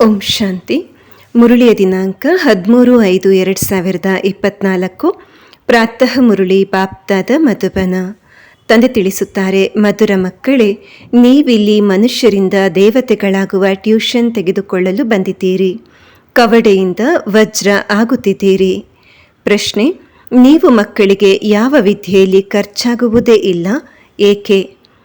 ಓಂ ಶಾಂತಿ. ಮುರುಳಿಯ ದಿನಾಂಕ ಹದಿಮೂರು ಐದು ಎರಡು ಸಾವಿರದ ಇಪ್ಪತ್ನಾಲ್ಕು. ಪ್ರಾತಃ ಮುರುಳಿ, ಬಾಪ್ತಾದ ಮಧುಬನ. ತಂದೆ ತಿಳಿಸುತ್ತಾರೆ, ಮಧುರ ಮಕ್ಕಳೇ, ನೀವಿಲ್ಲಿ ಮನುಷ್ಯರಿಂದ ದೇವತೆಗಳಾಗುವ ಟ್ಯೂಷನ್ ತೆಗೆದುಕೊಳ್ಳಲು ಬಂದಿದ್ದೀರಿ. ಕವಡೆಯಿಂದ ವಜ್ರ ಆಗುತ್ತಿದ್ದೀರಿ. ಪ್ರಶ್ನೆ, ನೀವು ಮಕ್ಕಳಿಗೆ ಯಾವ ವಿದ್ಯೆಯಲ್ಲಿ ಖರ್ಚಾಗುವುದೇ ಇಲ್ಲ? ಏಕೆ?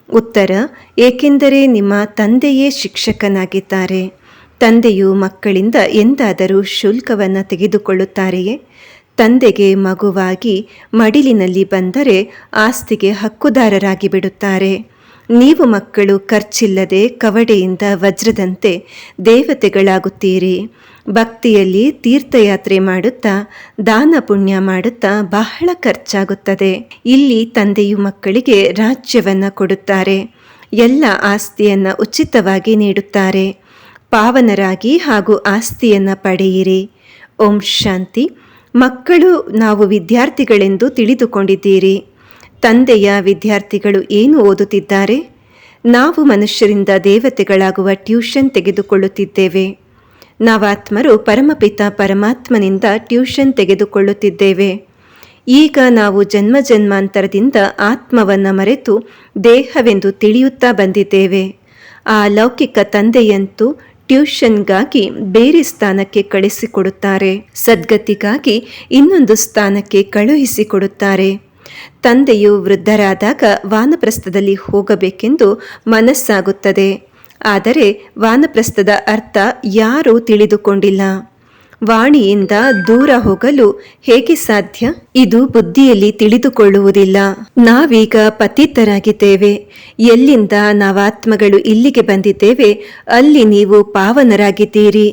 ಉತ್ತರ, ಏಕೆಂದರೆ ನಿಮ್ಮ ತಂದೆಯೇ ಶಿಕ್ಷಕನಾಗಿದ್ದಾರೆ. ತಂದೆಯು ಮಕ್ಕಳಿಂದ ಎಂದಾದರೂ ಶುಲ್ಕವನ್ನು ತೆಗೆದುಕೊಳ್ಳುತ್ತಾರೆಯೇ? ತಂದೆಗೆ ಮಗುವಾಗಿ ಮಡಿಲಿನಲ್ಲಿ ಬಂದರೆ ಆಸ್ತಿಗೆ ಹಕ್ಕುದಾರರಾಗಿ ಬಿಡುತ್ತಾರೆ. ನೀವು ಮಕ್ಕಳು ಖರ್ಚಿಲ್ಲದೆ ಕವಡೆಯಿಂದ ವಜ್ರದಂತೆ ದೇವತೆಗಳಾಗುತ್ತೀರಿ. ಭಕ್ತಿಯಲ್ಲಿ ತೀರ್ಥಯಾತ್ರೆ ಮಾಡುತ್ತಾ, ದಾನ ಪುಣ್ಯ ಮಾಡುತ್ತಾ ಬಹಳ ಖರ್ಚಾಗುತ್ತದೆ. ಇಲ್ಲಿ ತಂದೆಯು ಮಕ್ಕಳಿಗೆ ರಾಜ್ಯವನ್ನು ಕೊಡುತ್ತಾರೆ. ಎಲ್ಲ ಆಸ್ತಿಯನ್ನು ಉಚಿತವಾಗಿ ನೀಡುತ್ತಾರೆ. ಪಾವನರಾಗಿ ಹಾಗೂ ಆಸ್ತಿಯನ್ನು ಪಡೆಯಿರಿ. ಓಂ ಶಾಂತಿ. ಮಕ್ಕಳು, ನಾವು ವಿದ್ಯಾರ್ಥಿಗಳೆಂದು ತಿಳಿದುಕೊಂಡಿದ್ದೀರಿ. ತಂದೆಯ ವಿದ್ಯಾರ್ಥಿಗಳು ಏನು ಓದುತ್ತಿದ್ದಾರೆ? ನಾವು ಮನುಷ್ಯರಿಂದ ದೇವತೆಗಳಾಗುವ ಟ್ಯೂಷನ್ ತೆಗೆದುಕೊಳ್ಳುತ್ತಿದ್ದೇವೆ. ನಾವಾತ್ಮರು ಪರಮಪಿತ ಪರಮಾತ್ಮನಿಂದ ಟ್ಯೂಷನ್ ತೆಗೆದುಕೊಳ್ಳುತ್ತಿದ್ದೇವೆ. ಈಗ ನಾವು ಜನ್ಮ ಜನ್ಮಾಂತರದಿಂದ ಆತ್ಮವನ್ನು ಮರೆತು ದೇಹವೆಂದು ತಿಳಿಯುತ್ತಾ ಬಂದಿದ್ದೇವೆ. ಆ ಲೌಕಿಕ ತಂದೆಯಂತೂ ಟ್ಯೂಷನ್ಗಾಗಿ ಬೇರೆ ಸ್ಥಾನಕ್ಕೆ ಕಳಿಸಿಕೊಡುತ್ತಾರೆ. ಸದ್ಗತಿಗಾಗಿ ಇನ್ನೊಂದು ಸ್ಥಾನಕ್ಕೆ ಕಳುಹಿಸಿಕೊಡುತ್ತಾರೆ. ತಂದೆಯು ವೃದ್ಧರಾದಾಗ ವಾನಪ್ರಸ್ಥದಲ್ಲಿ ಹೋಗಬೇಕೆಂದು ಮನಸ್ಸಾಗುತ್ತದೆ. ಆದರೆ ವಾನಪ್ರಸ್ಥದ ಅರ್ಥ ಯಾರೂ ತಿಳಿದುಕೊಂಡಿಲ್ಲ. ವಾಣಿಯಿಂದ ದೂರ ಹೋಗಲು ಹೇಗೆ ಸಾಧ್ಯ? ಇದು ಬುದ್ಧಿಯಲ್ಲಿ ತಿಳಿದುಕೊಳ್ಳುವುದಿಲ್ಲ. ನಾವೀಗ ಪತಿತರಾಗಿದ್ದೇವೆ. ಎಲ್ಲಿಂದ ನಾವಾತ್ಮಗಳು ಇಲ್ಲಿಗೆ ಬಂದಿದ್ದೇವೆ, ಅಲ್ಲಿ ನೀವು ಪಾವನರಾಗಿದ್ದೀರಿ.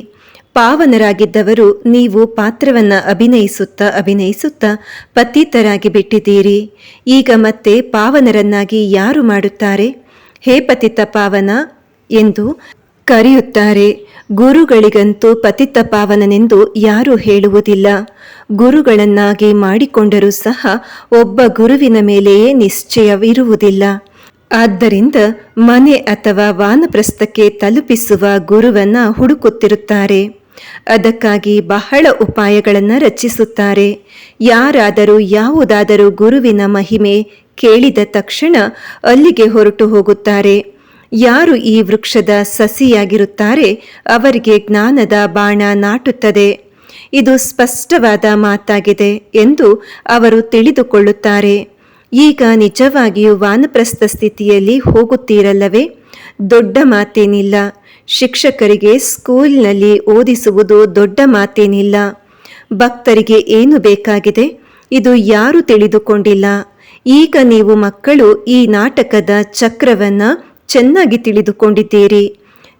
ಪಾವನರಾಗಿದ್ದವರು ನೀವು ಪಾತ್ರವನ್ನು ಅಭಿನಯಿಸುತ್ತಾ ಅಭಿನಯಿಸುತ್ತಾ ಪತಿತರಾಗಿ ಬಿಟ್ಟಿದ್ದೀರಿ ಈಗ ಮತ್ತೆ ಪಾವನರನ್ನಾಗಿ ಯಾರು ಮಾಡುತ್ತಾರೆ? ಹೇ ಪತಿತ ಪಾವನ ಎಂದು ಕರೆಯುತ್ತಾರೆ. ಗುರುಗಳಿಗಂತೂ ಪತಿತ ಪಾವನನೆಂದು ಯಾರೂ ಹೇಳುವುದಿಲ್ಲ. ಗುರುಗಳನ್ನಾಗಿ ಮಾಡಿಕೊಂಡರೂ ಸಹ ಒಬ್ಬ ಗುರುವಿನ ಮೇಲೆಯೇ ನಿಶ್ಚಯವಿರುವುದಿಲ್ಲ. ಆದ್ದರಿಂದ ಮನೆ ಅಥವಾ ವಾನಪ್ರಸ್ಥಕ್ಕೆ ತಲುಪಿಸುವ ಗುರುವನ್ನ ಹುಡುಕುತ್ತಿರುತ್ತಾರೆ. ಅದಕ್ಕಾಗಿ ಬಹಳ ಉಪಾಯಗಳನ್ನು ರಚಿಸುತ್ತಾರೆ. ಯಾರಾದರೂ ಯಾವುದಾದರೂ ಗುರುವಿನ ಮಹಿಮೆ ಕೇಳಿದ ತಕ್ಷಣ ಅಲ್ಲಿಗೆ ಹೊರಟು ಹೋಗುತ್ತಾರೆ. ಯಾರು ಈ ವೃಕ್ಷದ ಸಸಿಯಾಗಿರುತ್ತಾರೆ ಅವರಿಗೆ ಜ್ಞಾನದ ಬಾಣ ನಾಟುತ್ತದೆ. ಇದು ಸ್ಪಷ್ಟವಾದ ಮಾತಾಗಿದೆ ಎಂದು ಅವರು ತಿಳಿದುಕೊಳ್ಳುತ್ತಾರೆ. ಈಗ ನಿಜವಾಗಿಯೂ ವಾನಪ್ರಸ್ಥ ಸ್ಥಿತಿಯಲ್ಲಿ ಹೋಗುತ್ತೀರಲ್ಲವೇ? ದೊಡ್ಡ ಮಾತೇನಿಲ್ಲ. ಶಿಕ್ಷಕರಿಗೆ ಸ್ಕೂಲ್ನಲ್ಲಿ ಓದಿಸುವುದು ದೊಡ್ಡ ಮಾತೇನಿಲ್ಲ. ಭಕ್ತರಿಗೆ ಏನು ಬೇಕಾಗಿದೆ? ಇದು ಯಾರು ತಿಳಿದುಕೊಂಡಿಲ್ಲ. ಈಗ ನೀವು ಮಕ್ಕಳು ಈ ನಾಟಕದ ಚಕ್ರವನ್ನ ಚೆನ್ನಾಗಿ ತಿಳಿದುಕೊಂಡಿದ್ದೀರಿ.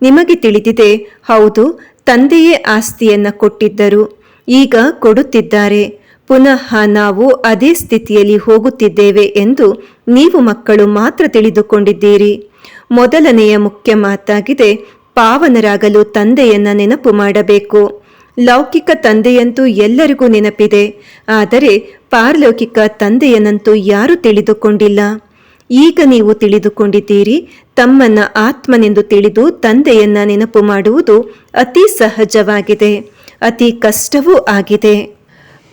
ನಿಮಗೆ ತಿಳಿದಿದೆ, ಹೌದು, ತಂದೆಯೇ ಆಸ್ತಿಯನ್ನ ಕೊಟ್ಟಿದ್ದರು. ಈಗ ಕೊಡುತ್ತಿದ್ದಾರೆ. ಪುನಃ ನಾವು ಅದೇ ಸ್ಥಿತಿಯಲ್ಲಿ ಹೋಗುತ್ತಿದ್ದೇವೆ ಎಂದು ನೀವು ಮಕ್ಕಳು ಮಾತ್ರ ತಿಳಿದುಕೊಂಡಿದ್ದೀರಿ. ಮೊದಲನೆಯ ಮುಖ್ಯ ಮಾತಾಗಿದೆ, ಪಾವನರಾಗಲು ತಂದೆಯನ್ನ ನೆನಪು ಮಾಡಬೇಕು. ಲೌಕಿಕ ತಂದೆಯಂತೂ ಎಲ್ಲರಿಗೂ ನೆನಪಿದೆ, ಆದರೆ ಪಾರಲೌಕಿಕ ತಂದೆಯನ್ನಂತೂ ಯಾರು ತಿಳಿದುಕೊಂಡಿಲ್ಲ. ಈಗ ನೀವು ತಿಳಿದುಕೊಂಡಿದ್ದೀರಿ, ತಮ್ಮನ್ನ ಆತ್ಮನೆಂದು ತಿಳಿದು ತಂದೆಯನ್ನ ನೆನಪು ಮಾಡುವುದು ಅತಿ ಸಹಜವಾಗಿದೆ, ಅತಿ ಕಷ್ಟವೂ ಆಗಿದೆ.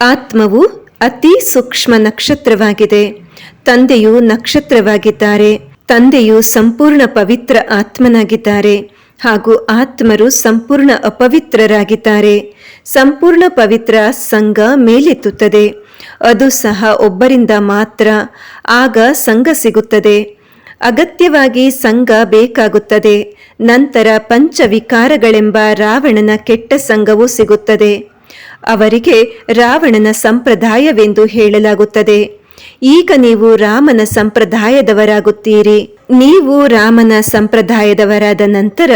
ಆತ್ಮವು ಅತಿ ಸೂಕ್ಷ್ಮ ನಕ್ಷತ್ರವಾಗಿದೆ. ತಂದೆಯು ನಕ್ಷತ್ರವಾಗಿದ್ದಾರೆ, ತಂದೆಯು ಸಂಪೂರ್ಣ ಪವಿತ್ರ ಆತ್ಮನಾಗಿದ್ದಾರೆ. ಹಾಗೂ ಆತ್ಮರು ಸಂಪೂರ್ಣ ಅಪವಿತ್ರರಾಗಿದ್ದಾರೆ. ಸಂಪೂರ್ಣ ಪವಿತ್ರ ಸಂಘ ಮೇಲೆತ್ತುತ್ತದೆ. ಅದು ಸಹ ಒಬ್ಬರಿಂದ ಮಾತ್ರ. ಆಗ ಸಂಘ ಸಿಗುತ್ತದೆ. ಅಗತ್ಯವಾಗಿ ಸಂಘ ಬೇಕಾಗುತ್ತದೆ. ನಂತರ ಪಂಚವಿಕಾರಗಳೆಂಬ ರಾವಣನ ಕೆಟ್ಟ ಸಂಘವು ಸಿಗುತ್ತದೆ. ಅವರಿಗೆ ರಾವಣನ ಸಂಪ್ರದಾಯವೆಂದು ಹೇಳಲಾಗುತ್ತದೆ. ಈಗ ನೀವು ರಾಮನ ಸಂಪ್ರದಾಯದವರಾಗುತ್ತೀರಿ. ನೀವು ರಾಮನ ಸಂಪ್ರದಾಯದವರಾದ ನಂತರ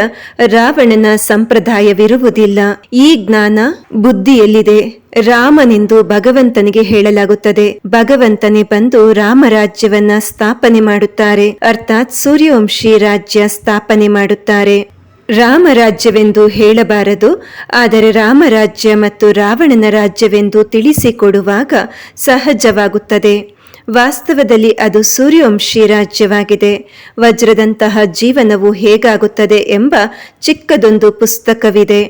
ರಾವಣನ ಸಂಪ್ರದಾಯವಿರುವುದಿಲ್ಲ. ಈ ಜ್ಞಾನ ಬುದ್ಧಿಯಲ್ಲಿದೆ. ರಾಮನೆಂದು ಭಗವಂತನಿಗೆ ಹೇಳಲಾಗುತ್ತದೆ. ಭಗವಂತನೇ ಬಂದು ರಾಮರಾಜ್ಯವನ್ನ ಸ್ಥಾಪನೆ ಮಾಡುತ್ತಾರೆ. ಅರ್ಥಾತ್ ಸೂರ್ಯವಂಶಿ ರಾಜ್ಯ ಸ್ಥಾಪನೆ ಮಾಡುತ್ತಾರೆ. ರಾಮರಾಜ್ಯವೆಂದು ಹೇಳಬಾರದು, ಆದರೆ ರಾಮರಾಜ್ಯ ಮತ್ತು ರಾವಣನ ರಾಜ್ಯವೆಂದು ತಿಳಿಸಿಕೊಡುವಾಗ ಸಹಜವಾಗುತ್ತದೆ. ವಾಸ್ತವದಲ್ಲಿ ಅದು ಸೂರ್ಯವಂಶಿ ರಾಜ್ಯವಾಗಿದೆ. ವಜ್ರದಂತಹ ಜೀವನವು ಹೇಗಾಗುತ್ತದೆ ಎಂಬ ಚಿಕ್ಕದೊಂದು ಪುಸ್ತಕವಿದೆ.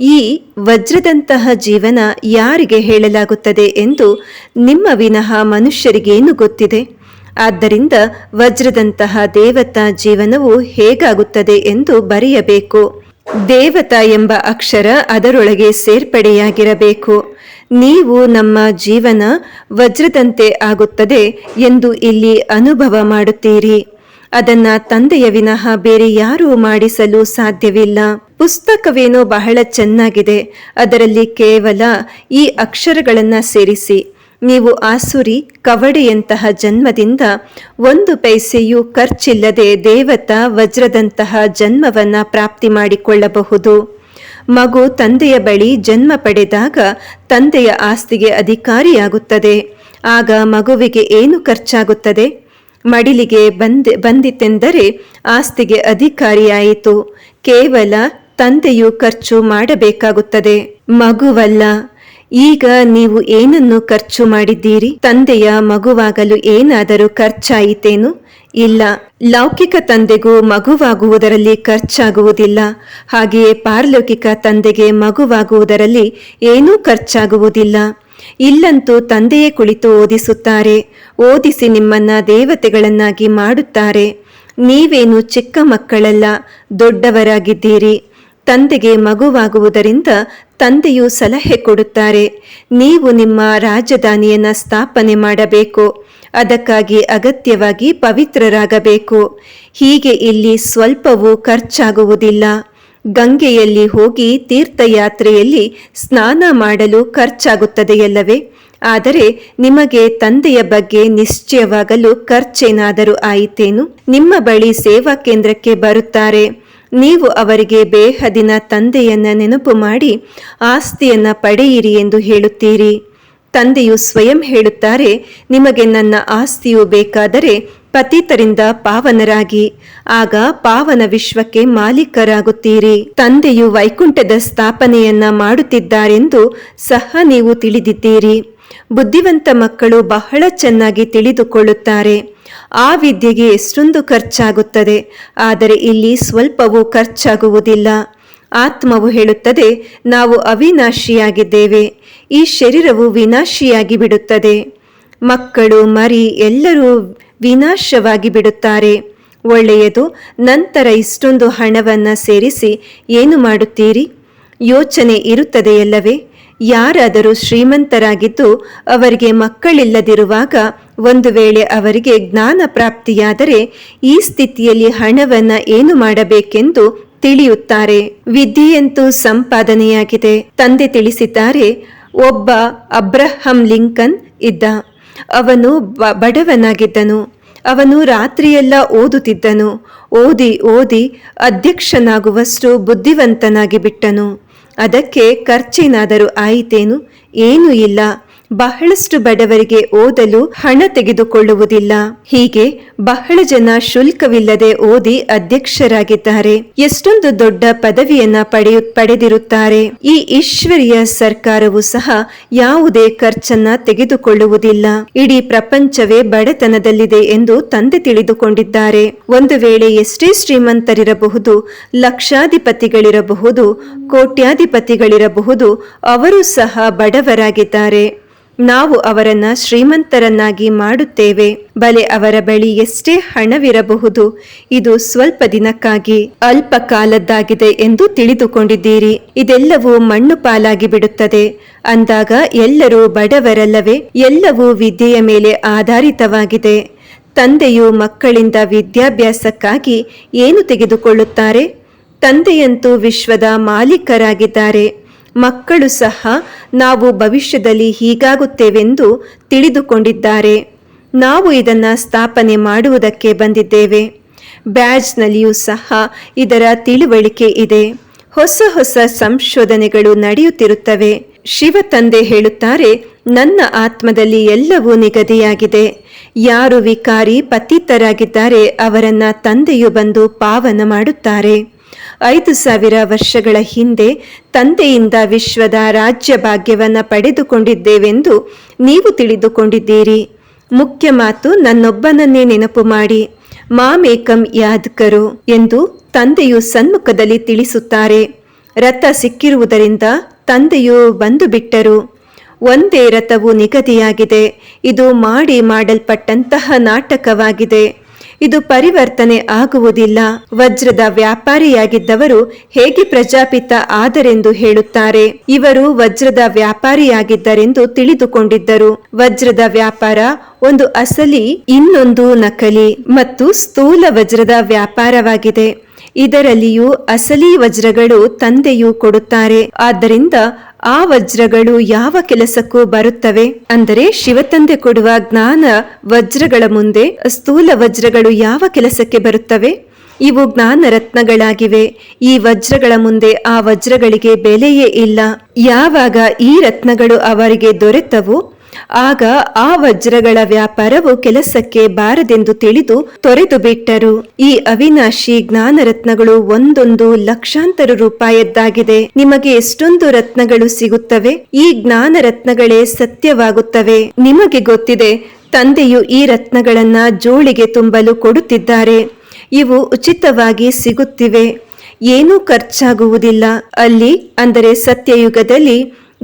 ಈ ವಜ್ರದಂತಹ ಜೀವನ ಯಾರಿಗೆ ಹೇಳಲಾಗುತ್ತದೆ ಎಂದು ನಿಮ್ಮ ವಿನಃ ಮನುಷ್ಯರಿಗೇನು ಗೊತ್ತಿದೆ? ಆದ್ದರಿಂದ ವಜ್ರದಂತಹ ದೇವತಾ ಜೀವನವು ಹೇಗಾಗುತ್ತದೆ ಎಂದು ಬರೆಯಬೇಕು. ದೇವತಾ ಎಂಬ ಅಕ್ಷರ ಅದರೊಳಗೆ ಸೇರ್ಪಡೆಯಾಗಿರಬೇಕು. ನೀವು ನಮ್ಮ ಜೀವನ ವಜ್ರದಂತೆ ಆಗುತ್ತದೆ ಎಂದು ಇಲ್ಲಿ ಅನುಭವ ಮಾಡುತ್ತೀರಿ. ಅದನ್ನ ತಂದೆಯ ವಿನಃ ಬೇರೆ ಯಾರೂ ಮಾಡಿಸಲು ಸಾಧ್ಯವಿಲ್ಲ. ಪುಸ್ತಕವೇನೋ ಬಹಳ ಚೆನ್ನಾಗಿದೆ. ಅದರಲ್ಲಿ ಕೇವಲ ಈ ಅಕ್ಷರಗಳನ್ನು ಸೇರಿಸಿ. ನೀವು ಆಸುರಿ ಕವಡೆಯಂತಹ ಜನ್ಮದಿಂದ ಒಂದು ಪೈಸೆಯೂ ಖರ್ಚಿಲ್ಲದೆ ದೇವತಾ ವಜ್ರದಂತಹ ಜನ್ಮವನ್ನು ಪ್ರಾಪ್ತಿ ಮಾಡಿಕೊಳ್ಳಬಹುದು. ಮಗು ತಂದೆಯ ಬಳಿ ಜನ್ಮ ಪಡೆದಾಗ ತಂದೆಯ ಆಸ್ತಿಗೆ ಅಧಿಕಾರಿಯಾಗುತ್ತದೆ. ಆಗ ಮಗುವಿಗೆ ಏನು ಖರ್ಚಾಗುತ್ತದೆ? ಮಡಿಲಿಗೆ ಬಂದ, ಬಂದಿತೆಂದರೆ ಆಸ್ತಿಗೆ ಅಧಿಕಾರಿಯಾಯಿತು. ಕೇವಲ ತಂದೆಯು ಖರ್ಚು ಮಾಡಬೇಕಾಗುತ್ತದೆ. ಮಗುವಲ್ಲ. ಈಗ ನೀವು ಏನನ್ನು ಖರ್ಚು ಮಾಡಿದ್ದೀರಿ? ತಂದೆಯ ಮಗುವಾಗಲು ಏನಾದರೂ ಖರ್ಚಾಯಿತೇನು? ಇಲ್ಲ, ಲೌಕಿಕ ತಂದೆಗೂ ಮಗುವಾಗುವುದರಲ್ಲಿ ಖರ್ಚಾಗುವುದಿಲ್ಲ. ಹಾಗೆಯೇ ಪಾರಲೌಕಿಕ ತಂದೆಗೆ ಮಗುವಾಗುವುದರಲ್ಲಿ ಏನೂ ಖರ್ಚಾಗುವುದಿಲ್ಲ. ಇಲ್ಲಂತೂ ತಂದೆಯೇ ಕುಳಿತು ಓದಿಸುತ್ತಾರೆ. ಓದಿಸಿ ನಿಮ್ಮನ್ನ ದೇವತೆಗಳನ್ನಾಗಿ ಮಾಡುತ್ತಾರೆ. ನೀವೇನು ಚಿಕ್ಕ ಮಕ್ಕಳಲ್ಲ, ದೊಡ್ಡವರಾಗಿದ್ದೀರಿ. ತಂದೆಗೆ ಮಗುವಾಗುವುದರಿಂದ ತಂದೆಯು ಸಲಹೆ ಕೊಡುತ್ತಾರೆ. ನೀವು ನಿಮ್ಮ ರಾಜಧಾನಿಯನ್ನು ಸ್ಥಾಪನೆ ಮಾಡಬೇಕು. ಅದಕ್ಕಾಗಿ ಅಗತ್ಯವಾಗಿ ಪವಿತ್ರರಾಗಬೇಕು. ಹೀಗೆ ಇಲ್ಲಿ ಸ್ವಲ್ಪವೂ ಖರ್ಚಾಗುವುದಿಲ್ಲ. ಗಂಗೆಯಲ್ಲಿ ಹೋಗಿ ತೀರ್ಥಯಾತ್ರೆಯಲ್ಲಿ ಸ್ನಾನ ಮಾಡಲು ಖರ್ಚಾಗುತ್ತದೆಯಲ್ಲವೇ? ಆದರೆ ನಿಮಗೆ ತಂದೆಯ ಬಗ್ಗೆ ನಿಶ್ಚಯವಾಗಲು ಖರ್ಚೇನಾದರೂ ಆಯಿತೇನು? ನಿಮ್ಮ ಬಳಿ ಸೇವಾ ಕೇಂದ್ರಕ್ಕೆ ಬರುತ್ತಾರೆ. ನೀವು ಅವರಿಗೆ ಬೇಹದಿನ ತಂದೆಯನ್ನ ನೆನಪು ಮಾಡಿ, ಆಸ್ತಿಯನ್ನ ಪಡೆಯಿರಿ ಎಂದು ಹೇಳುತ್ತೀರಿ. ತಂದೆಯು ಸ್ವಯಂ ಹೇಳುತ್ತಾರೆ, ನಿಮಗೆ ನನ್ನ ಆಸ್ತಿಯು ಬೇಕಾದರೆ ಪತಿತರಿಂದ ಪಾವನರಾಗಿ, ಆಗ ಪಾವನ ವಿಶ್ವಕ್ಕೆ ಮಾಲೀಕರಾಗುತ್ತೀರಿ. ತಂದೆಯು ವೈಕುಂಠದ ಸ್ಥಾಪನೆಯನ್ನ ಮಾಡುತ್ತಿದ್ದಾರೆಂದು ಸಹ ನೀವು ತಿಳಿದಿದ್ದೀರಿ. ಬುದ್ಧಿವಂತ ಮಕ್ಕಳು ಬಹಳ ಚೆನ್ನಾಗಿ ತಿಳಿದುಕೊಳ್ಳುತ್ತಾರೆ. ಆ ವಿದ್ಯೆಗೆ ಎಷ್ಟೊಂದು ಖರ್ಚಾಗುತ್ತದೆ. ಆದರೆ ಇಲ್ಲಿ ಸ್ವಲ್ಪವೂ ಖರ್ಚಾಗುವುದಿಲ್ಲ. ಆತ್ಮವು ಹೇಳುತ್ತದೆ, ನಾವು ಅವಿನಾಶಿಯಾಗಿದ್ದೇವೆ. ಈ ಶರೀರವು ವಿನಾಶಿಯಾಗಿ ಬಿಡುತ್ತದೆ. ಮಕ್ಕಳು ಮರಿ ಎಲ್ಲರೂ ವಿನಾಶವಾಗಿ ಬಿಡುತ್ತಾರೆ. ಒಳ್ಳೆಯದು, ನಂತರ ಇಷ್ಟೊಂದು ಹಣವನ್ನು ಸೇರಿಸಿ ಏನು ಮಾಡುತ್ತೀರಿ? ಯೋಚನೆ ಇರುತ್ತದೆಯಲ್ಲವೇ? ಯಾರಾದರೂ ಶ್ರೀಮಂತರಾಗಿದ್ದು ಅವರಿಗೆ ಮಕ್ಕಳಿಲ್ಲದಿರುವಾಗ ಒಂದು ವೇಳೆ ಅವರಿಗೆ ಜ್ಞಾನ ಪ್ರಾಪ್ತಿಯಾದರೆ ಈ ಸ್ಥಿತಿಯಲ್ಲಿ ಹಣವನ್ನ ಏನು ಮಾಡಬೇಕೆಂದು ತಿಳಿಯುತ್ತಾರೆ. ವಿದ್ಯೆಯಂತೂ ಸಂಪಾದನೆಯಾಗಿದೆ. ತಂದೆ ತಿಳಿಸಿದ್ದಾರೆ, ಒಬ್ಬ ಅಬ್ರಹಂ ಲಿಂಕನ್ ಇದ್ದ. ಅವನು ಬಡವನಾಗಿದ್ದನು. ಅವನು ರಾತ್ರಿಯೆಲ್ಲ ಓದುತ್ತಿದ್ದನು. ಓದಿ ಓದಿ ಅಧ್ಯಕ್ಷನಾಗುವಷ್ಟು ಬುದ್ಧಿವಂತನಾಗಿ ಬಿಟ್ಟನು. ಅದಕ್ಕೆ ಖರ್ಚೇನಾದರೂ ಆಯಿತೇನು? ಏನೂ ಇಲ್ಲ. ಬಹಳಷ್ಟು ಬಡವರಿಗೆ ಓದಲು ಹಣ ತೆಗೆದುಕೊಳ್ಳುವುದಿಲ್ಲ. ಹೀಗೆ ಬಹಳ ಜನ ಶುಲ್ಕವಿಲ್ಲದೆ ಓದಿ ಅಧ್ಯಕ್ಷರಾಗಿದ್ದಾರೆ. ಎಷ್ಟೊಂದು ದೊಡ್ಡ ಪದವಿಯನ್ನ ಪಡೆಯು, ಪಡೆದಿರುತ್ತಾರೆ. ಈ ಈಶ್ವರಿಯ ಸರ್ಕಾರವು ಸಹ ಯಾವುದೇ ಖರ್ಚನ್ನ ತೆಗೆದುಕೊಳ್ಳುವುದಿಲ್ಲ. ಇಡೀ ಪ್ರಪಂಚವೇ ಬಡತನದಲ್ಲಿದೆ ಎಂದು ತಂದೆ ತಿಳಿದುಕೊಂಡಿದ್ದಾರೆ. ಒಂದು ವೇಳೆ ಎಷ್ಟೇ ಶ್ರೀಮಂತರಿರಬಹುದು, ಲಕ್ಷಾಧಿಪತಿಗಳಿರಬಹುದು, ಕೋಟ್ಯಾಧಿಪತಿಗಳಿರಬಹುದು, ಅವರು ಸಹ ಬಡವರಾಗಿದ್ದಾರೆ. ನಾವು ಅವರನ್ನ ಶ್ರೀಮಂತರನ್ನಾಗಿ ಮಾಡುತ್ತೇವೆ. ಬಲೆ ಅವರ ಬಳಿ ಎಷ್ಟೇ ಹಣವಿರಬಹುದು, ಇದು ಸ್ವಲ್ಪ ದಿನಕ್ಕಾಗಿ ಅಲ್ಪ ಕಾಲದ್ದಾಗಿದೆ ಎಂದು ತಿಳಿದುಕೊಂಡಿದ್ದೀರಿ. ಇದೆಲ್ಲವೂ ಮಣ್ಣು ಪಾಲಾಗಿ ಬಿಡುತ್ತದೆ. ಅಂದಾಗ ಎಲ್ಲರೂ ಬಡವರಲ್ಲವೇ, ಎಲ್ಲವೂ ವಿದ್ಯೆಯ ಮೇಲೆ ಆಧಾರಿತವಾಗಿದೆ. ತಂದೆಯು ಮಕ್ಕಳಿಂದ ವಿದ್ಯಾಭ್ಯಾಸಕ್ಕಾಗಿ ಏನು ತೆಗೆದುಕೊಳ್ಳುತ್ತಾರೆ? ತಂದೆಯಂತೂ ವಿಶ್ವದ ಮಾಲೀಕರಾಗಿದ್ದಾರೆ. ಮಕ್ಕಳು ಸಹ ನಾವು ಭವಿಷ್ಯದಲ್ಲಿ ಹೀಗಾಗುತ್ತೇವೆಂದು ತಿಳಿದುಕೊಂಡಿದ್ದಾರೆ. ನಾವು ಇದನ್ನು ಸ್ಥಾಪನೆ ಮಾಡುವುದಕ್ಕೆ ಬಂದಿದ್ದೇವೆ. ಬ್ಯಾಜ್ನಲ್ಲಿಯೂ ಸಹ ಇದರ ತಿಳುವಳಿಕೆ ಇದೆ. ಹೊಸ ಹೊಸ ಸಂಶೋಧನೆಗಳು ನಡೆಯುತ್ತಿರುತ್ತವೆ. ಶಿವ ತಂದೆ ಹೇಳುತ್ತಾರೆ, ನನ್ನ ಆತ್ಮದಲ್ಲಿ ಎಲ್ಲವೂ ನಿಗದಿಯಾಗಿದೆ. ಯಾರು ವಿಕಾರಿ ಪತಿತರಾಗಿದ್ದಾರೆ ಅವರನ್ನ ತಂದೆಯು ಬಂದು ಪಾವನ ಮಾಡುತ್ತಾರೆ. ಐದು ಸಾವಿರ ವರ್ಷಗಳ ಹಿಂದೆ ತಂದೆಯಿಂದ ವಿಶ್ವದ ರಾಜ್ಯ ಭಾಗ್ಯವನ್ನು ಪಡೆದುಕೊಂಡಿದ್ದೇವೆಂದು ನೀವು ತಿಳಿದುಕೊಂಡಿದ್ದೀರಿ. ಮುಖ್ಯ ಮಾತು, ನನ್ನೊಬ್ಬನನ್ನೇ ನೆನಪು ಮಾಡಿ. ಮಾಮೇಕಂ ಯಾದ್ಕರು ಎಂದು ತಂದೆಯು ಸನ್ಮುಖದಲ್ಲಿ ತಿಳಿಸುತ್ತಾರೆ. ರಥ ಸಿಕ್ಕಿರುವುದರಿಂದ ತಂದೆಯು ಬಂದು ಬಿಟ್ಟರು ಒಂದೇ ರಥವು ನಿಗದಿಯಾಗಿದೆ. ಇದು ಮಾಡಿ ಮಾಡಲ್ಪಟ್ಟಂತಹ ನಾಟಕವಾಗಿದೆ. ಇದು ಪರಿವರ್ತನೆ ಆಗುವುದಿಲ್ಲ. ವಜ್ರದ ವ್ಯಾಪಾರಿಯಾಗಿದ್ದವರು ಹೇಗೆ ಪ್ರಜಾಪಿತ ಆದರೆಂದು ಹೇಳುತ್ತಾರೆ. ಇವರು ವಜ್ರದ ವ್ಯಾಪಾರಿಯಾಗಿದ್ದರೆಂದು ತಿಳಿದುಕೊಂಡಿದ್ದರು. ವಜ್ರದ ವ್ಯಾಪಾರ ಒಂದು ಅಸಲಿ, ಇನ್ನೊಂದು ನಕಲಿ ಮತ್ತು ಸ್ಥೂಲ ವಜ್ರದ ವ್ಯಾಪಾರವಾಗಿದೆ. ಇದರಲ್ಲಿಯೂ ಅಸಲಿ ವಜ್ರಗಳು ತಂದೆಯು ಕೊಡುತ್ತಾರೆ. ಆದ್ದರಿಂದ ಆ ವಜ್ರಗಳು ಯಾವ ಕೆಲಸಕ್ಕೂ ಬರುತ್ತವೆ? ಅಂದರೆ ಶಿವತಂದೆ ಕೊಡುವ ಜ್ಞಾನ ವಜ್ರಗಳ ಮುಂದೆ ಸ್ಥೂಲ ವಜ್ರಗಳು ಯಾವ ಕೆಲಸಕ್ಕೆ ಬರುತ್ತವೆ? ಇವು ಜ್ಞಾನ ರತ್ನಗಳಾಗಿವೆ. ಈ ವಜ್ರಗಳ ಮುಂದೆ ಆ ವಜ್ರಗಳಿಗೆ ಬೆಲೆಯೇ ಇಲ್ಲ. ಯಾವಾಗ ಈ ರತ್ನಗಳು ಅವರಿಗೆ ದೊರೆತವು ಆಗ ಆ ವಜ್ರಗಳ ವ್ಯಾಪಾರವು ಕೆಲಸಕ್ಕೆ ಬಾರದೆಂದು ತಿಳಿದು ತೊರೆದು ಬಿಟ್ಟರು ಈ ಅವಿನಾಶಿ ಜ್ಞಾನ ರತ್ನಗಳು ಒಂದೊಂದು ಲಕ್ಷಾಂತರ ರೂಪಾಯದ್ದಾಗಿದೆ ನಿಮಗೆ ಎಷ್ಟೊಂದು ರತ್ನಗಳು ಸಿಗುತ್ತವೆ? ಈ ಜ್ಞಾನ ರತ್ನಗಳೇ ಸತ್ಯವಾಗುತ್ತವೆ. ನಿಮಗೆ ಗೊತ್ತಿದೆ, ತಂದೆಯು ಈ ರತ್ನಗಳನ್ನ ಜೋಳಿಗೆ ತುಂಬಲು ಕೊಡುತ್ತಿದ್ದಾರೆ. ಇವು ಉಚಿತವಾಗಿ ಸಿಗುತ್ತಿವೆ. ಏನೂ ಖರ್ಚಾಗುವುದಿಲ್ಲ. ಅಲ್ಲಿ, ಅಂದರೆ ಸತ್ಯಯುಗದಲ್ಲಿ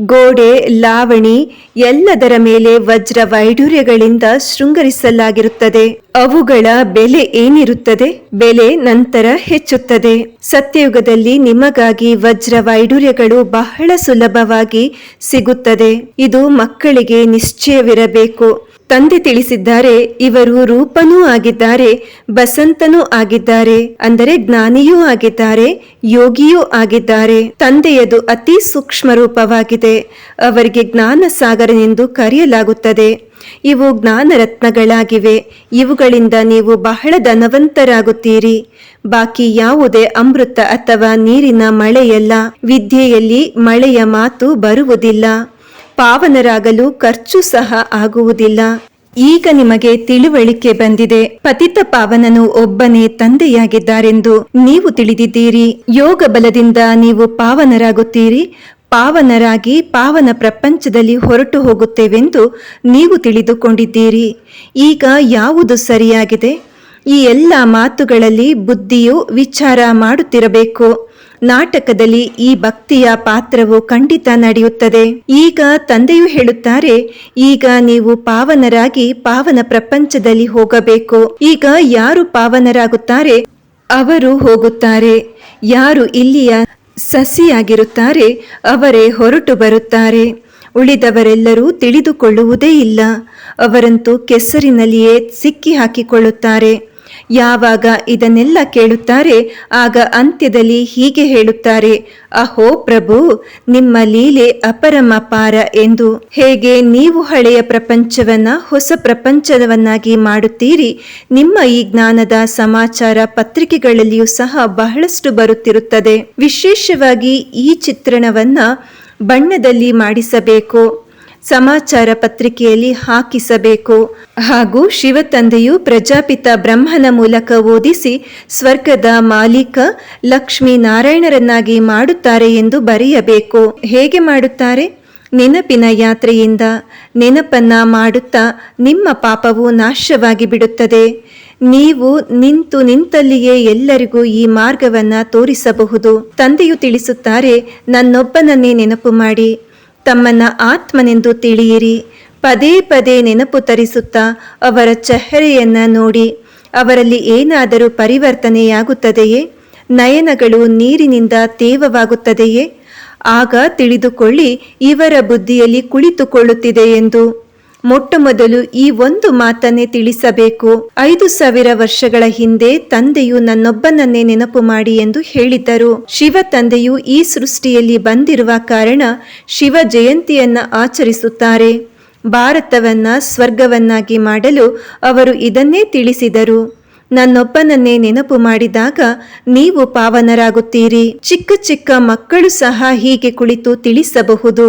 ಗೋಡೆ, ಲಾವಣಿ ಎಲ್ಲದರ ಮೇಲೆ ವಜ್ರ ವೈಡೂರ್ಯಗಳಿಂದ ಶೃಂಗರಿಸಲಾಗಿರುತ್ತದೆ. ಅವುಗಳ ಬೆಲೆ ಏನಿರುತ್ತದೆ? ಬೆಲೆ ನಂತರ ಹೆಚ್ಚುತ್ತದೆ. ಸತ್ಯಯುಗದಲ್ಲಿ ನಿಮಗಾಗಿ ವಜ್ರ ವೈಡೂರ್ಯಗಳು ಬಹಳ ಸುಲಭವಾಗಿ ಸಿಗುತ್ತದೆ. ಇದು ಮಕ್ಕಳಿಗೆ ನಿಶ್ಚಯವಿರಬೇಕು. ತಂದೆ ತಿಳಿಸಿದ್ದಾರೆ, ಇವರು ರೂಪನೂ ಆಗಿದ್ದಾರೆ, ಬಸಂತನೂ ಆಗಿದ್ದಾರೆ, ಅಂದರೆ ಜ್ಞಾನಿಯೂ ಆಗಿದ್ದಾರೆ, ಯೋಗಿಯೂ ಆಗಿದ್ದಾರೆ. ತಂದೆಯದು ಅತಿ ಸೂಕ್ಷ್ಮ ರೂಪವಾಗಿದೆ. ಅವರಿಗೆ ಜ್ಞಾನ ಸಾಗರನೆಂದು ಕರೆಯಲಾಗುತ್ತದೆ. ಇವು ಜ್ಞಾನರತ್ನಗಳಾಗಿವೆ ಇವುಗಳಿಂದ ನೀವು ಬಹಳ ಧನವಂತರಾಗುತ್ತೀರಿ. ಬಾಕಿ ಯಾವುದೇ ಅಮೃತ ಅಥವಾ ನೀರಿನ ಮಳೆಯಲ್ಲ. ವಿದ್ಯೆಯಲ್ಲಿ ಮಳೆಯ ಮಾತು ಬರುವುದಿಲ್ಲ. ಪಾವನರಾಗಲು ಖರ್ಚು ಸಹ ಆಗುವುದಿಲ್ಲ. ಈಗ ನಿಮಗೆ ತಿಳುವಳಿಕೆ ಬಂದಿದೆ. ಪತಿತ ಪಾವನನು ಒಬ್ಬನೇ ತಂದೆಯಾಗಿದ್ದಾರೆಂದು ನೀವು ತಿಳಿದಿದ್ದೀರಿ. ಯೋಗ ಬಲದಿಂದ ನೀವು ಪಾವನರಾಗುತ್ತೀರಿ. ಪಾವನರಾಗಿ ಪಾವನ ಪ್ರಪಂಚದಲ್ಲಿ ಹೊರಟು ಹೋಗುತ್ತೇವೆಂದು ನೀವು ತಿಳಿದುಕೊಂಡಿದ್ದೀರಿ. ಈಗ ಯಾವುದು ಸರಿಯಾಗಿದೆ? ಈ ಎಲ್ಲ ಮಾತುಗಳಲ್ಲಿ ಬುದ್ಧಿಯು ವಿಚಾರ ಮಾಡುತ್ತಿರಬೇಕು. ನಾಟಕದಲ್ಲಿ ಈ ಭಕ್ತಿಯ ಪಾತ್ರವು ಖಂಡಿತ ನಡೆಯುತ್ತದೆ. ಈಗ ತಂದೆಯು ಹೇಳುತ್ತಾರೆ, ಈಗ ನೀವು ಪಾವನರಾಗಿ ಪಾವನ ಪ್ರಪಂಚದಲ್ಲಿ ಹೋಗಬೇಕು. ಈಗ ಯಾರು ಪಾವನರಾಗುತ್ತಾರೆ? ಅವರು ಹೋಗುತ್ತಾರೆ. ಯಾರು ಇಲ್ಲಿಯ ಸಸಿಯಾಗಿರುತ್ತಾರೆ? ಅವರೇ ಹೊರಟು ಬರುತ್ತಾರೆ. ಉಳಿದವರೆಲ್ಲರೂ ತಿಳಿದುಕೊಳ್ಳುವುದೇ ಇಲ್ಲ. ಅವರಂತೂ ಕೆಸರಿನಲ್ಲಿಯೇ ಸಿಕ್ಕಿ ಹಾಕಿಕೊಳ್ಳುತ್ತಾರೆ ಯಾವಾಗ ಇದನ್ನೆಲ್ಲ ಕೇಳುತ್ತಾರೆ, ಆಗ ಅಂತ್ಯದಲ್ಲಿ ಹೀಗೆ ಹೇಳುತ್ತಾರೆ, ಅಹೋ ಪ್ರಭು, ನಿಮ್ಮ ಲೀಲೆ ಅಪರಮಪಾರ ಎಂದು. ಹೇಗೆ ನೀವು ಹಳೆಯ ಪ್ರಪಂಚವನ್ನ, ಹೊಸ ಪ್ರಪಂಚವನ್ನಾಗಿ ಮಾಡುತ್ತೀರಿ? ನಿಮ್ಮ ಈ ಜ್ಞಾನದ ಸಮಾಚಾರ ಪತ್ರಿಕೆಗಳಲ್ಲಿಯೂ ಸಹ ಬಹಳಷ್ಟು ಬರುತ್ತಿರುತ್ತದೆ. ವಿಶೇಷವಾಗಿ ಈ ಚಿತ್ರಣವನ್ನ ಬಣ್ಣದಲ್ಲಿ ಮಾಡಿಸಬೇಕು. ಸಮಾಚಾರ ಪತ್ರಿಕೆಯಲ್ಲಿ ಹಾಕಿಸಬೇಕು. ಹಾಗೂ ಶಿವತಂದೆಯು ಪ್ರಜಾಪಿತ ಬ್ರಹ್ಮನ ಮೂಲಕ ಓದಿಸಿ ಸ್ವರ್ಗದ ಮಾಲೀಕ ಲಕ್ಷ್ಮೀ ನಾರಾಯಣರನ್ನಾಗಿ ಮಾಡುತ್ತಾರೆ ಎಂದು ಬರೆಯಬೇಕು. ಹೇಗೆ ಮಾಡುತ್ತಾರೆ? ನೆನಪಿನ ಯಾತ್ರೆಯಿಂದ ನೆನಪನ್ನ ಮಾಡುತ್ತಾ ನಿಮ್ಮ ಪಾಪವು ನಾಶವಾಗಿ ಬಿಡುತ್ತದೆ. ನೀವು ನಿಂತು ನಿಂತಲ್ಲಿಯೇ ಎಲ್ಲರಿಗೂ ಈ ಮಾರ್ಗವನ್ನ ತೋರಿಸಬಹುದು. ತಂದೆಯು ತಿಳಿಸುತ್ತಾರೆ, ನನ್ನೊಬ್ಬನನ್ನೇ ನೆನಪು ಮಾಡಿ. ತಮ್ಮನ್ನ ಆತ್ಮನೆಂದು ತಿಳಿಯಿರಿ. ಪದೇ ಪದೇ ನೆನಪು ತರಿಸುತ್ತಾ ಅವರ ಚಹರೆಯನ್ನು ನೋಡಿ. ಅವರಲ್ಲಿ ಏನಾದರೂ ಪರಿವರ್ತನೆಯಾಗುತ್ತದೆಯೇ? ನಯನಗಳು ನೀರಿನಿಂದ ತೇವವಾಗುತ್ತದೆಯೇ? ಆಗ ತಿಳಿದುಕೊಳ್ಳಿ ಇವರ ಬುದ್ಧಿಯಲ್ಲಿ ಕುಳಿತುಕೊಳ್ಳುತ್ತಿದೆ ಎಂದು. ಮೊಟ್ಟ ಮೊದಲು ಈ ಒಂದು ಮಾತನ್ನೇ ತಿಳಿಸಬೇಕು. ಐದು ಸಾವಿರ ವರ್ಷಗಳ ಹಿಂದೆ ತಂದೆಯು ನನ್ನೊಬ್ಬನನ್ನೇ ನೆನಪು ಮಾಡಿ ಎಂದು ಹೇಳಿದ್ದರು ಶಿವ ತಂದೆಯು ಈ ಸೃಷ್ಟಿಯಲ್ಲಿ ಬಂದಿರುವ ಕಾರಣ ಶಿವ ಜಯಂತಿಯನ್ನ ಆಚರಿಸುತ್ತಾರೆ. ಭಾರತವನ್ನ ಸ್ವರ್ಗವನ್ನಾಗಿ ಮಾಡಲು ಅವರು ಇದನ್ನೇ ತಿಳಿಸಿದರು. ನನ್ನೊಬ್ಬನನ್ನೇ ನೆನಪು ಮಾಡಿದಾಗ ನೀವು ಪಾವನರಾಗುತ್ತೀರಿ. ಚಿಕ್ಕ ಚಿಕ್ಕ ಮಕ್ಕಳು ಸಹ ಹೀಗೆ ಕುಳಿತು ತಿಳಿಸಬಹುದು.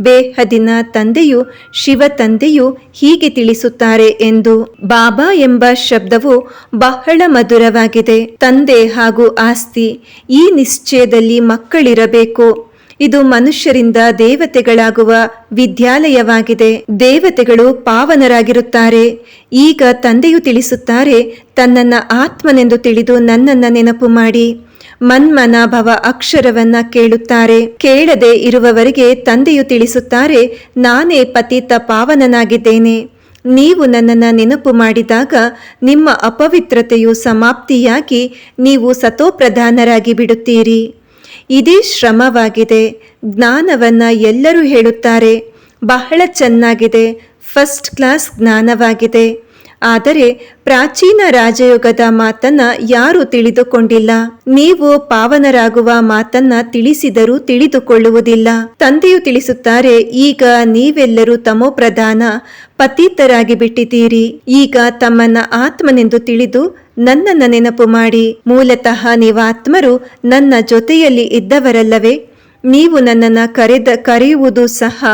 ಬೇಹದಿನ ತಂದೆಯು ಶಿವ ತಂದೆಯು ಹೀಗೆ ತಿಳಿಸುತ್ತಾರೆ ಎಂದು. ಬಾಬಾ ಎಂಬ ಶಬ್ದವು ಬಹಳ ಮಧುರವಾಗಿದೆ. ತಂದೆ ಹಾಗೂ ಆಸ್ತಿ, ಈ ನಿಶ್ಚಯದಲ್ಲಿ ಮಕ್ಕಳಿರಬೇಕು. ಇದು ಮನುಷ್ಯರಿಂದ ದೇವತೆಗಳಾಗುವ ವಿದ್ಯಾಲಯವಾಗಿದೆ. ದೇವತೆಗಳು ಪಾವನರಾಗಿರುತ್ತಾರೆ. ಈಗ ತಂದೆಯು ತಿಳಿಸುತ್ತಾರೆ, ತನ್ನನ್ನ ಆತ್ಮನೆಂದು ತಿಳಿದು ನನ್ನನ್ನ ನೆನಪು ಮಾಡಿ. ಮನ್ಮನಾಭವ ಅಕ್ಷರವನ್ನ ಕೇಳುತ್ತಾರೆ. ಕೇಳದೆ ಇರುವವರಿಗೆ ತಂದೆಯು ತಿಳಿಸುತ್ತಾರೆ, ನಾನೇ ಪತಿತ ಪಾವನನಾಗಿದ್ದೇನೆ. ನೀವು ನನ್ನನ್ನು ನೆನಪು ಮಾಡಿದಾಗ ನಿಮ್ಮ ಅಪವಿತ್ರತೆಯು ಸಮಾಪ್ತಿಯಾಗಿ ನೀವು ಸತೋಪ್ರಧಾನರಾಗಿ ಬಿಡುತ್ತೀರಿ. ಇದೇ ಶ್ರಮವಾಗಿದೆ. ಜ್ಞಾನವನ್ನು ಎಲ್ಲರೂ ಹೇಳುತ್ತಾರೆ. ಬಹಳ ಚೆನ್ನಾಗಿದೆ. ಫಸ್ಟ್ ಕ್ಲಾಸ್ ಜ್ಞಾನವಾಗಿದೆ. ಆದರೆ ಪ್ರಾಚೀನ ರಾಜಯೋಗದ ಮಾತನ್ನ ಯಾರು ತಿಳಿದುಕೊಂಡಿಲ್ಲ. ನೀವು ಪಾವನರಾಗುವ ಮಾತನ್ನ ತಿಳಿಸಿದರೂ ತಿಳಿದುಕೊಳ್ಳುವುದಿಲ್ಲ. ತಂದೆಯು ತಿಳಿಸುತ್ತಾರೆ, ಈಗ ನೀವೆಲ್ಲರೂ ತಮೋಪ್ರಧಾನ ಪತೀತರಾಗಿ ಬಿಟ್ಟಿದ್ದೀರಿ. ಈಗ ತಮ್ಮನ್ನ ಆತ್ಮನೆಂದು ತಿಳಿದು ನನ್ನನ್ನ ನೆನಪು ಮಾಡಿ. ಮೂಲತಃ ನೀವಾತ್ಮರು ನನ್ನ ಜೊತೆಯಲ್ಲಿ ಇದ್ದವರಲ್ಲವೇ. ನೀವು ನನ್ನನ್ನು ಕರೆದ, ಕರೆಯುವುದು ಸಹ,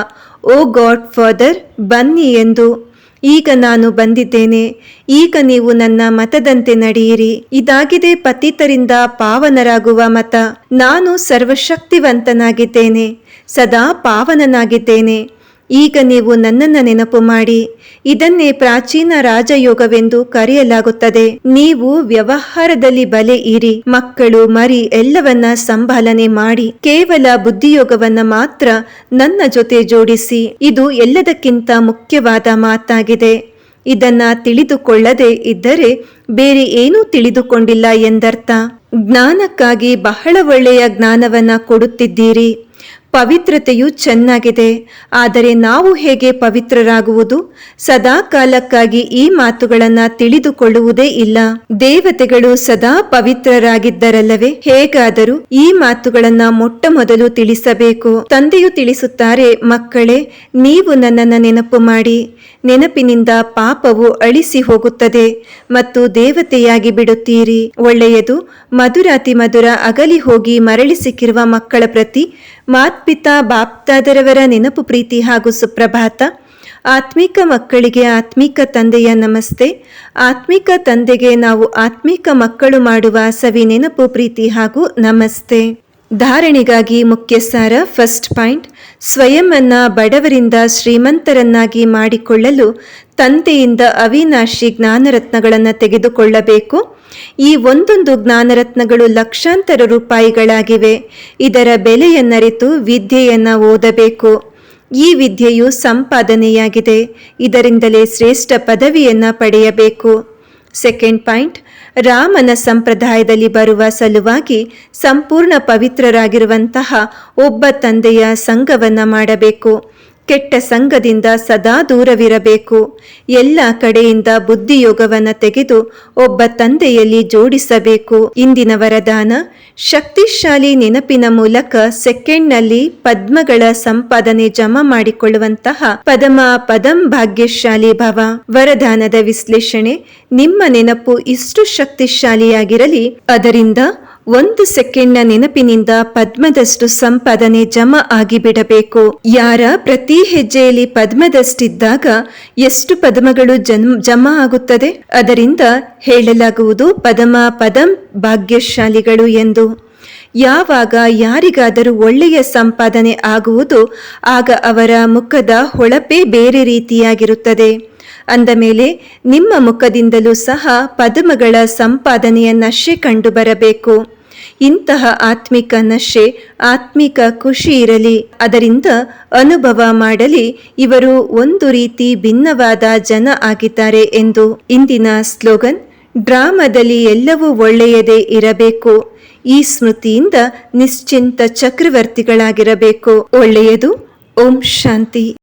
ಓ ಗಾಡ್ ಫಾದರ್, ಬನ್ನಿ ಎಂದು. ಈಗ ನಾನು ಬಂದಿದ್ದೇನೆ. ಈಗ ನೀವು ನನ್ನ ಮತದಂತೆ ನಡೆಯಿರಿ. ಇದಾಗಿದೆ ಪತಿತರಿಂದ ಪಾವನರಾಗುವ ಮತ. ನಾನು ಸರ್ವಶಕ್ತಿವಂತನಾಗಿದ್ದೇನೆ. ಸದಾ ಪಾವನನಾಗಿದ್ದೇನೆ. ಈಗ ನೀವು ನನ್ನನ್ನು ನೆನಪು ಮಾಡಿ. ಇದನ್ನೇ ಪ್ರಾಚೀನ ರಾಜಯೋಗವೆಂದು ಕರೆಯಲಾಗುತ್ತದೆ. ನೀವು ವ್ಯವಹಾರದಲ್ಲಿ ಬಲೆ ಇರಿ. ಮಕ್ಕಳು, ಮರಿ ಎಲ್ಲವನ್ನ ಸಂಭಾಲನೆ ಮಾಡಿ. ಕೇವಲ ಬುದ್ಧಿಯೋಗವನ್ನ ಮಾತ್ರ ನನ್ನ ಜೊತೆ ಜೋಡಿಸಿ. ಇದು ಎಲ್ಲದಕ್ಕಿಂತ ಮುಖ್ಯವಾದ ಮಾತಾಗಿದೆ. ಇದನ್ನ ತಿಳಿದುಕೊಳ್ಳದೆ ಇದ್ದರೆ ಬೇರೆ ಏನೂ ತಿಳಿದುಕೊಂಡಿಲ್ಲ ಎಂದರ್ಥ. ಜ್ಞಾನಕ್ಕಾಗಿ ಬಹಳ ಒಳ್ಳೆಯ ಜ್ಞಾನವನ್ನ ಕೊಡುತ್ತಿದ್ದೀರಿ. ಪವಿತ್ರತೆಯು ಚೆನ್ನಾಗಿದೆ. ಆದರೆ ನಾವು ಹೇಗೆ ಪವಿತ್ರರಾಗುವುದು? ಸದಾ ಕಾಲಕ್ಕಾಗಿ ಈ ಮಾತುಗಳನ್ನು ತಿಳಿದುಕೊಳ್ಳುವುದೇ ಇಲ್ಲ. ದೇವತೆಗಳು ಸದಾ ಪವಿತ್ರರಾಗಿದ್ದರಲ್ಲವೇ? ಹೇಗಾದರೂ ಈ ಮಾತುಗಳನ್ನ ಮೊಟ್ಟ ಮೊದಲು ತಿಳಿಸಬೇಕು. ತಂದೆಯು ತಿಳಿಸುತ್ತಾರೆ, ಮಕ್ಕಳೇ, ನೀವು ನನ್ನನ್ನು ನೆನಪು ಮಾಡಿ. ನೆನಪಿನಿಂದ ಪಾಪವು ಅಳಿಸಿ ಹೋಗುತ್ತದೆ ಮತ್ತು ದೇವತೆಯಾಗಿ ಬಿಡುತ್ತೀರಿ. ಒಳ್ಳೆಯದು, ಮಧುರಾತಿ ಮಧುರ ಅಗಲಿ ಹೋಗಿ ಮರಳಿ ಸಿಕ್ಕಿರುವ ಮಕ್ಕಳ ಪ್ರತಿ ಮಾತ್ಪಿತಾ ಬಾಪ್ತಾದರವರ ನೆನಪು ಪ್ರೀತಿ ಹಾಗೂ ಸುಪ್ರಭಾತ. ಆತ್ಮಿಕ ಮಕ್ಕಳಿಗೆ ಆತ್ಮಿಕ ತಂದೆಯ ನಮಸ್ತೆ. ಆತ್ಮಿಕ ತಂದೆಗೆ ನಾವು ಆತ್ಮಿಕ ಮಕ್ಕಳು ಮಾಡುವ ಸವಿ ನೆನಪು ಪ್ರೀತಿ ಹಾಗೂ ನಮಸ್ತೆ. ಧಾರಣೆಗಾಗಿ ಮುಖ್ಯ ಸಾರ ಫಸ್ಟ್ ಪಾಯಿಂಟ್. ಸ್ವಯಂ ಬಡವರಿಂದ ಶ್ರೀಮಂತರನ್ನಾಗಿ ಮಾಡಿಕೊಳ್ಳಲು ತಂದೆಯಿಂದ ಅವಿನಾಶಿ ಜ್ಞಾನರತ್ನಗಳನ್ನು ತೆಗೆದುಕೊಳ್ಳಬೇಕು. ಈ ಒಂದೊಂದು ಜ್ಞಾನರತ್ನಗಳು ಲಕ್ಷಾಂತರ ರೂಪಾಯಿಗಳಾಗಿವೆ. ಇದರ ಬೆಲೆಯನ್ನರಿತು ವಿದ್ಯೆಯನ್ನು ಓದಬೇಕು. ಈ ವಿದ್ಯೆಯು ಸಂಪಾದನೆಯಾಗಿದೆ. ಇದರಿಂದಲೇ ಶ್ರೇಷ್ಠ ಪದವಿಯನ್ನು ಪಡೆಯಬೇಕು. ಸೆಕೆಂಡ್ ಪಾಯಿಂಟ್, ರಾಮನ ಸಂಪ್ರದಾಯದಲ್ಲಿ ಬರುವ ಸಲುವಾಗಿ ಸಂಪೂರ್ಣ ಪವಿತ್ರರಾಗಿರುವಂತಹ ಒಬ್ಬ ತಂದೆಯ ಸಂಘವನ್ನು ಮಾಡಬೇಕು. ಕೆಟ್ಟ ಸಂಘದಿಂದ ಸದಾ ದೂರವಿರಬೇಕು. ಎಲ್ಲ ಕಡೆಯಿಂದ ಬುದ್ಧಿಯೋಗವನ್ನು ತೆಗೆದು ಒಬ್ಬ ತಂದೆಯಲ್ಲಿ ಜೋಡಿಸಬೇಕು. ಇಂದಿನ ವರದಾನ, ಶಕ್ತಿಶಾಲಿ ನೆನಪಿನ ಮೂಲಕ ಸೆಕೆಂಡ್ನಲ್ಲಿ ಪದ್ಮಗಳ ಸಂಪಾದನೆ ಜಮಾ ಮಾಡಿಕೊಳ್ಳುವಂತಹ ಪದಮ ಪದಂ ಭಾಗ್ಯಶಾಲಿ ಭವ. ವರದಾನದ ವಿಶ್ಲೇಷಣೆ, ನಿಮ್ಮ ನೆನಪು ಇಷ್ಟು ಶಕ್ತಿಶಾಲಿಯಾಗಿರಲಿ, ಅದರಿಂದ ಒಂದು ಸೆಕೆಂಡ್ನ ನೆನಪಿನಿಂದ ಪದ್ಮದಷ್ಟು ಸಂಪಾದನೆ ಜಮಾ ಆಗಿಬಿಡಬೇಕು. ಯಾರ ಪ್ರತಿ ಹೆಜ್ಜೆಯಲ್ಲಿ ಪದ್ಮದಷ್ಟಿದ್ದಾಗ ಎಷ್ಟು ಪದ್ಮಗಳು ಜಮಾ ಆಗುತ್ತದೆ? ಅದರಿಂದ ಹೇಳಲಾಗುವುದು ಪದಮ ಪದಂ ಭಾಗ್ಯಶಾಲಿಗಳು ಎಂದು. ಯಾವಾಗ ಯಾರಿಗಾದರೂ ಒಳ್ಳೆಯ ಸಂಪಾದನೆ ಆಗುವುದು, ಆಗ ಅವರ ಮುಖದ ಹೊಳಪೇ ಬೇರೆ ರೀತಿಯಾಗಿರುತ್ತದೆ. ಅಂದ ಮೇಲೆ ನಿಮ್ಮ ಮುಖದಿಂದಲೂ ಸಹ ಪದ್ಮಗಳ ಸಂಪಾದನೆಯ ನಶೆ ಕಂಡುಬರಬೇಕು. ಇಂತಹ ಆತ್ಮಿಕ ನಶೆ, ಆತ್ಮಿಕ ಖುಷಿ ಇರಲಿ. ಅದರಿಂದ ಅನುಭವ ಮಾಡಲಿ. ಇವರು ಒಂದು ರೀತಿ ಭಿನ್ನವಾದ ಜನ ಆಗಿದ್ದಾರೆ ಎಂದು ಇಂದಿನ ಸ್ಲೋಗನ್, ಡ್ರಾಮಾದಲ್ಲಿ ಎಲ್ಲವೂ ಒಳ್ಳೆಯದೇ ಇರಬೇಕು. ಈ ಸ್ಮೃತಿಯಿಂದ ನಿಶ್ಚಿಂತ ಚಕ್ರವರ್ತಿಗಳಾಗಿರಬೇಕು. ಒಳ್ಳೆಯದು. ಓಂ ಶಾಂತಿ.